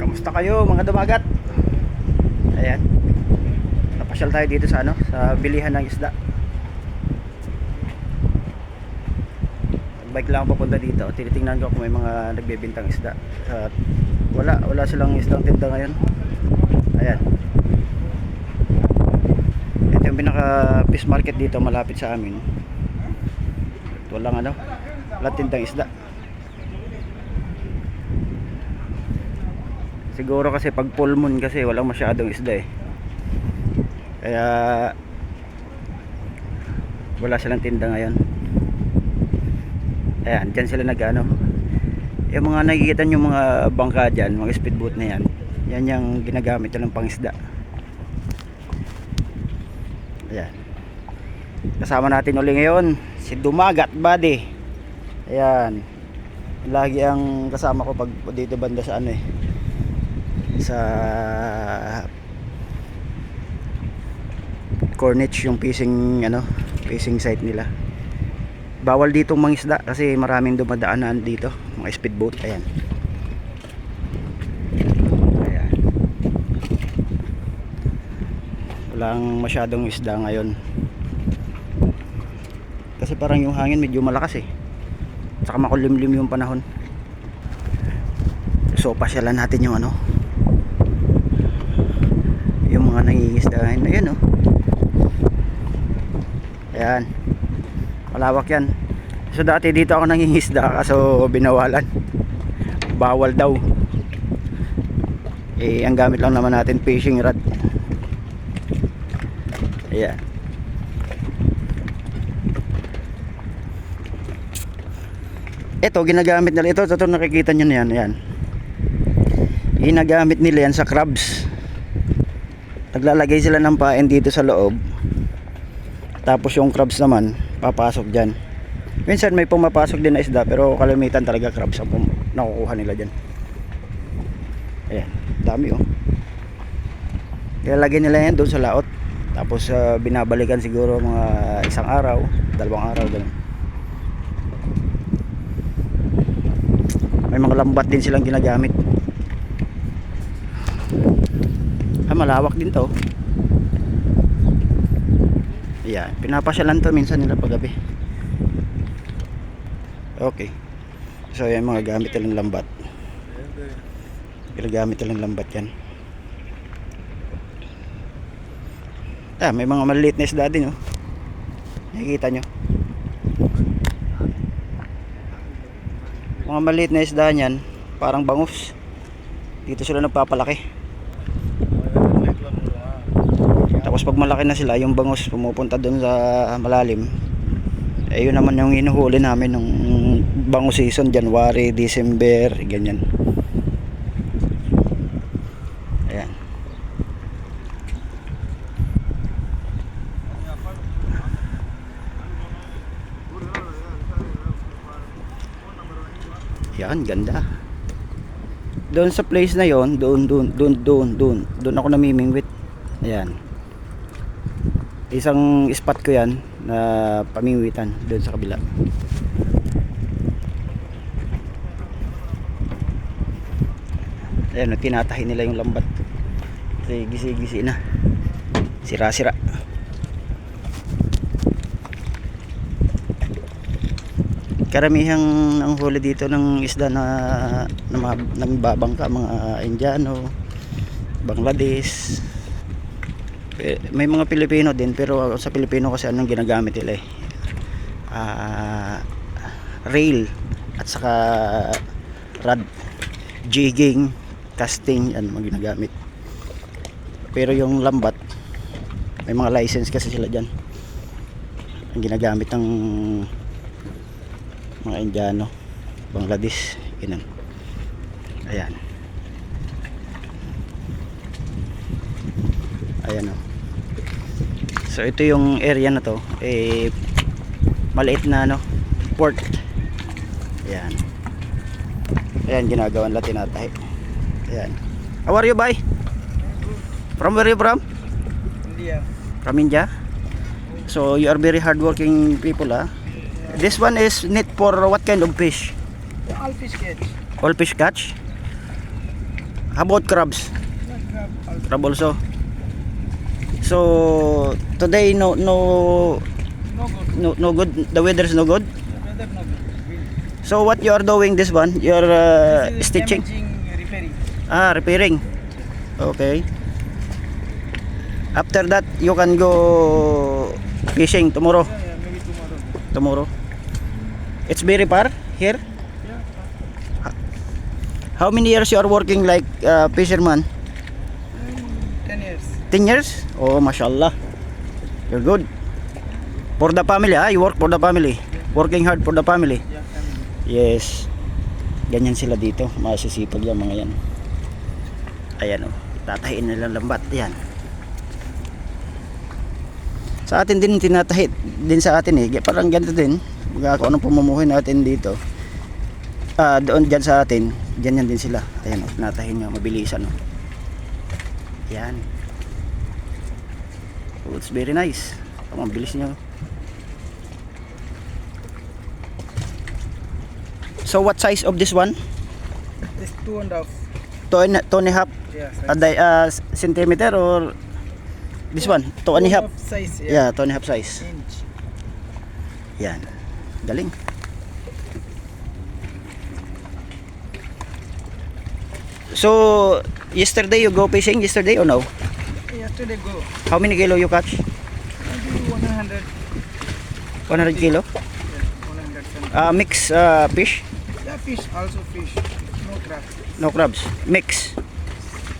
Kamusta kayo mga dumagat? Ayan. Napasyal tayo dito sa ano, sa bilihan ng isda. Bike lang papunta dito. Tinitingnan ko kung may mga nagbebintang isda. At wala, wala silang isdang tinda ngayon. Ayan. Ito yung pinaka fish market dito malapit sa amin. At walang ano, walang tindang isda. Siguro kasi pag full moon kasi walang masyadong isda eh. Kaya wala silang tinda ngayon. Ayan, dyan sila nag ano. Yung mga nakikita nyo mga bangka dyan, mga speedboat na yan. Yan yung ginagamit nilang pangisda. Ayan. Kasama natin uli ngayon si Dumagat Buddy. Ayan. Lagi ang kasama ko pag dito banda sa ano eh sa Corniche yung fishing ano fishing site nila. Bawal dito mangisda kasi maraming dumadaanan dito. Mga speedboat ayan. Ayan. Walang masyadong isda ngayon. Kasi parang yung hangin medyo malakas eh. Saka makulimlim yung panahon. So pasyalan natin yung ano yung mga nangingisdahan ayan oh. Ayan. Malawak yan. So dati dito ako nangingisda kaso binawalan. Bawal daw. Eh ang gamit lang naman natin fishing rod. Ayan. Ito ginagamit nila. Ito ito nakikita nyo na yan. Ayan. Ginagamit nila yan sa crabs naglalagay sila ng pain dito sa loob. Tapos yung crabs naman papasok dyan. Minsan may pumapasok din na isda pero kalamitan talaga crabs ang nakukuha nila dyan. Ayan dami oh. Ilalagay nila yan doon sa laot. Tapos ah, binabalikan siguro mga isang araw dalawang araw ganun. May mga lambat din silang ginagamit ah malawak din to Ayan, pinapasyalan to minsan nila paggabi. Okay. So yan mga gamit nilang lambat. Ginagamit nilang lambat yan. Ah, may mga maliliit na isda din oh. Nakikita nyo. Mga maliit na isda niyan, parang bangus. Dito sila nagpapalaki. Tapos pag malaki na sila, yung bangus pumupunta doon sa malalim. Eh yun naman yung inuhuli namin nung bangus season, January, December, ganyan. Ayan. Yan, ganda. Doon sa place na yon, doon, doon, doon, doon, doon, doon ako namimingwit. Ayan isang spot ko yan na pamingwitan doon sa kabila. Ayan tinatahi nila yung lambat. Kasi gisi gisi na. Sira sira karamihang ang huli dito ng isda na na, na babangka mga Indiano Bangladesh may mga Pilipino din pero sa Pilipino kasi anong ginagamit nila eh. Ah, rail at saka rod jigging casting yan mga ginagamit. Pero yung lambat may mga license kasi sila dyan. Ang ginagamit ng mga Indiano Bangladesh ganun. Ayan. Ayan o so ito yung area na to. Eh maliit na ano port. Ayan. Ayan ginagawa nila tinatahi ayan. How are you bye from where you from? India. from India. So you are very hardworking people ah. This one is net for what kind of fish? All fish catch. all fish catch? How about crabs? Crab also. So today no no No good. no no good. The. Weather no good. So what you are doing this one? You're uh, This is stitching. damaging, repairing. Ah, repairing. Okay. After that, you can go fishing tomorrow. Yeah, yeah, maybe tomorrow. Tomorrow. It's very far here. Yeah. How many years you are working like uh, fisherman? Mm, Ten years. 10 years? Oh, mashallah. You're good. For the family, ah? You work for the family. Working hard for the family. Yes. Ganyan sila dito. Masisipag yan mga yan. Ayan oh. Tatahiin nila lambat. Yan. Sa atin din tinatahi din sa atin eh. Parang ganito din. Kung anong pumumuhay natin dito. Ah, doon dyan sa atin. Diyan yan din sila. Ayan oh. Tinatahin nyo. Mabilisan oh. Yan. Oh, it's very nice. Oh, ang bilis nyo. So what size of this one? This two and a half. Two and, two and a half Yeah. a di- uh, centimeter or this one? Two and a half. size. Yeah. Yeah, two and a half size. Inch. Yan. Galing. So, yesterday you go fishing yesterday or no? Yesterday go. How many kilo you catch? Maybe 100. 100 kilo? Yeah, 100 something. Uh, mix uh, fish? yeah, fish. Also fish. No crab. No crabs. Mix.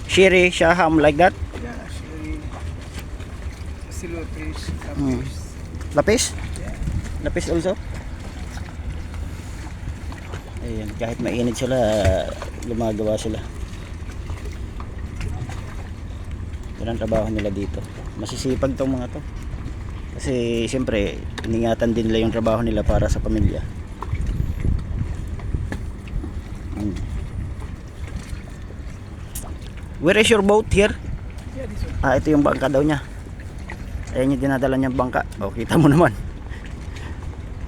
Shiri, shaham, like that? Yeah, actually. Silver fish. Crab Mm. fish. Lapis? Yeah. Lapis also? Ayan, kahit mainit sila, gumagawa sila. Yan ang trabaho nila dito. Masisipag tong mga to. Kasi siyempre, iningatan din nila yung trabaho nila para sa pamilya. Mm. Where is your boat here? Ah, ito yung bangka daw niya. Ayan yung dinadala niyang bangka. O, kita mo naman.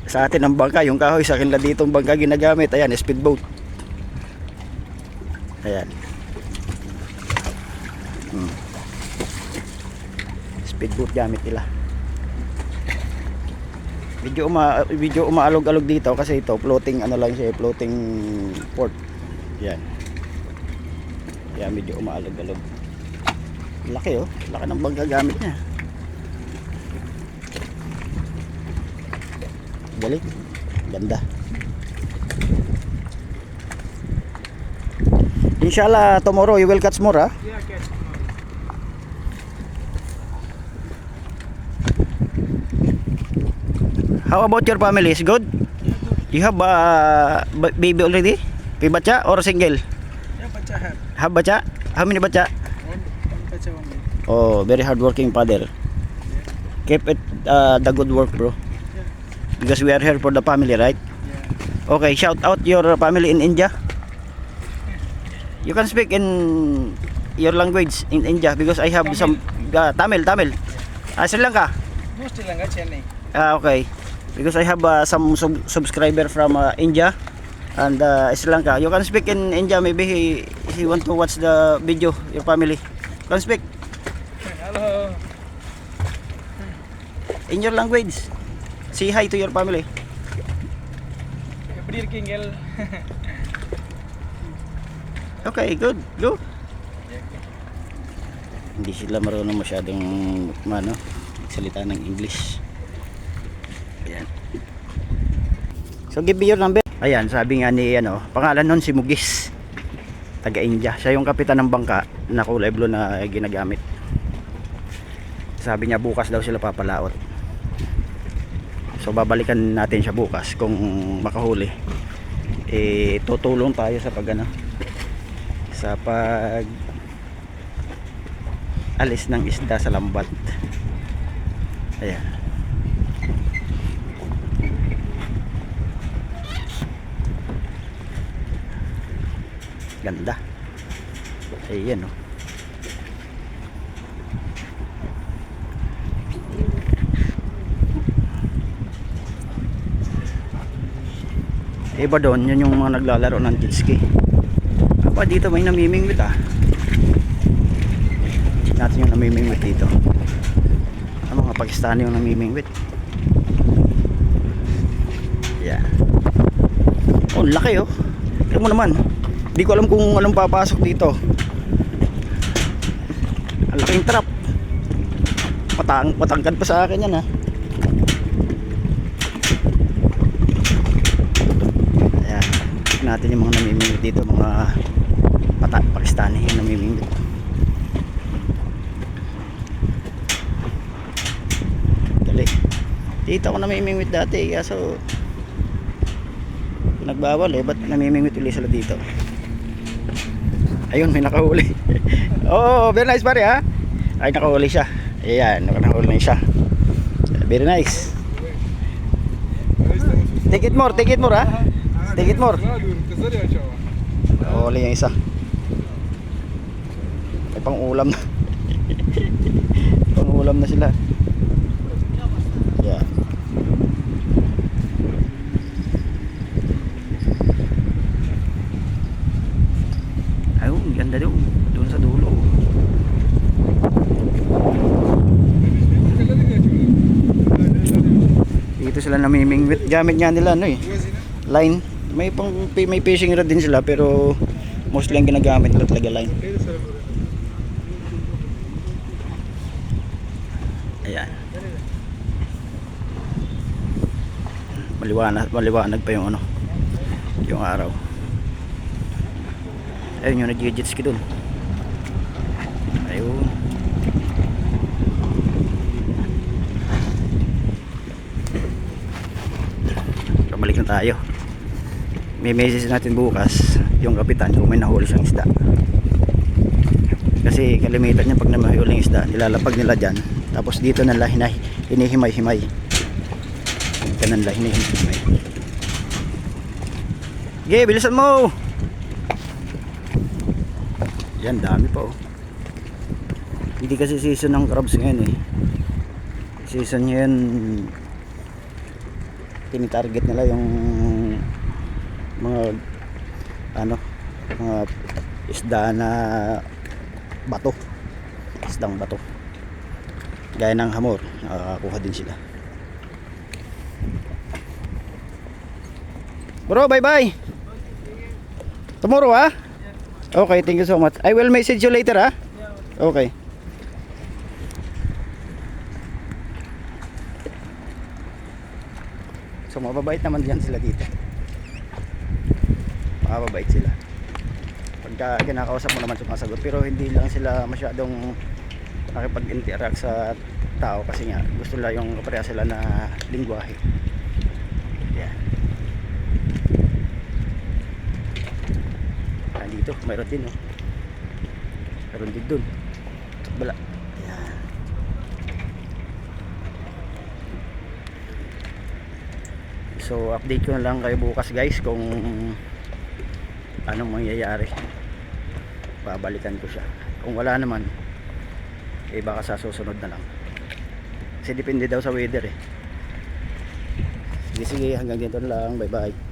Sa atin ang bangka, yung kahoy, sa kanila dito ang bangka ginagamit. Ayan, speedboat. Ayan. Speedboat gamit nila. Video uma video umaalog-alog dito kasi ito floating ano lang siya, floating port. Yan. Kaya medyo umaalog-alog. Laki oh. Laki ng bangka gamit niya. Galing. Ganda. Inshallah tomorrow you will catch more ah. Yeah, catch tomorrow. How about your family? Is good? You have uh, ba- baby already? May bacha or single? Yeah, bacha have. Have bacha? How many bacha? One, one bacha only. Oh, very hardworking father. Keep it uh, the good work, bro. Yeah. Because we are here for the family, right? Yeah. Okay, shout out your family in India. You can speak in your language in India because I have Tamil. some uh, Tamil, Tamil. Ah, Sri Lanka. No Sri Lanka, Chennai. Ah, okay Because I have uh, some sub- subscriber from uh, India and uh, Sri Lanka. You can speak in India. Maybe he he want to watch the video. Your family. You can speak Hello. in your language. Say hi to your family. எப்படி இருக்கீங்கள் Okay, good. Go. Hindi sila marunong masyadong mano, salita ng English. Ayan. So give me your number. Ayan, sabi nga ni ano, pangalan nun si Mugis. Taga India. Siya yung kapitan ng bangka na kulay blue na ginagamit. Sabi niya bukas daw sila papalaot. So babalikan natin siya bukas kung makahuli. Eh tutulong tayo sa pag ano, sa pag alis ng isda sa lambat ayan ganda ayan oh iba doon yun yung mga naglalaro ng jet ski apa dito may namimingwit ah natin yung namimingwit dito. Ang mga Pakistani yung namimingwit. Yan. Oh, laki oh. Tignan mo naman. Hindi ko alam kung anong papasok dito. Ang laking trap. Patang, patangkad pa sa akin yan ha. Ayan. Natin yung mga namimingwit dito. Mga pata, Pakistani yung namimingwit. Dali. Dito ako namimingwit dati. Kaso nagbawal eh. Ba't namimingwit ulit sila dito? Ayun, may nakahuli. oh, very nice pare ha. Ay, nakahuli siya. Ayan, nakahuli na siya. Very nice. Take it more, take it more ha. Take it more. Nakahuli yung isa. May pang ulam na. pang ulam na sila. Yeah. Ayun, ganda doon. Doon sa dulo. Dito sila namimingwit. Gamit nga nila ano eh. Line. May pang may fishing rod din sila pero mostly ang ginagamit nila talaga line. Ayan. Maliwanag, maliwanag pa yung ano. Yung araw. Ayun yung nag-jet ski dun. Ayun. So, balik na tayo. May message natin bukas yung kapitan kung may nahuli siyang isda. Kasi kalimitan niya pag namahuli yung isda, nilalapag nila dyan. Tapos dito nila hinay, hinihimay-himay. Ganun lang, hinihimay. Ge, bilisan mo! Yan, dami pa oh. Hindi kasi season ng crabs ngayon eh. Season ngayon, tinitarget nila yung mga ano, mga isda na bato. Isdang bato. Gaya ng hamor, nakakakuha din sila. Bro, bye-bye. Tomorrow ah? Okay, thank you so much. I will message you later ah. Okay. So mababait naman diyan sila dito. Mababait sila. Pagka kinakausap mo naman sumasagot pero hindi lang sila masyadong nakipag-interact sa tao kasi nga gusto nila yung kapareha sila na lingwahe. Yan. Ah, dito, mayroon din oh. Mayroon din dun. Bala. So, update ko na lang kayo bukas guys kung anong mangyayari. Babalikan ko siya. Kung wala naman, eh baka sa susunod na lang. Kasi depende daw sa weather eh. Sige sige, hanggang dito na lang. Bye bye.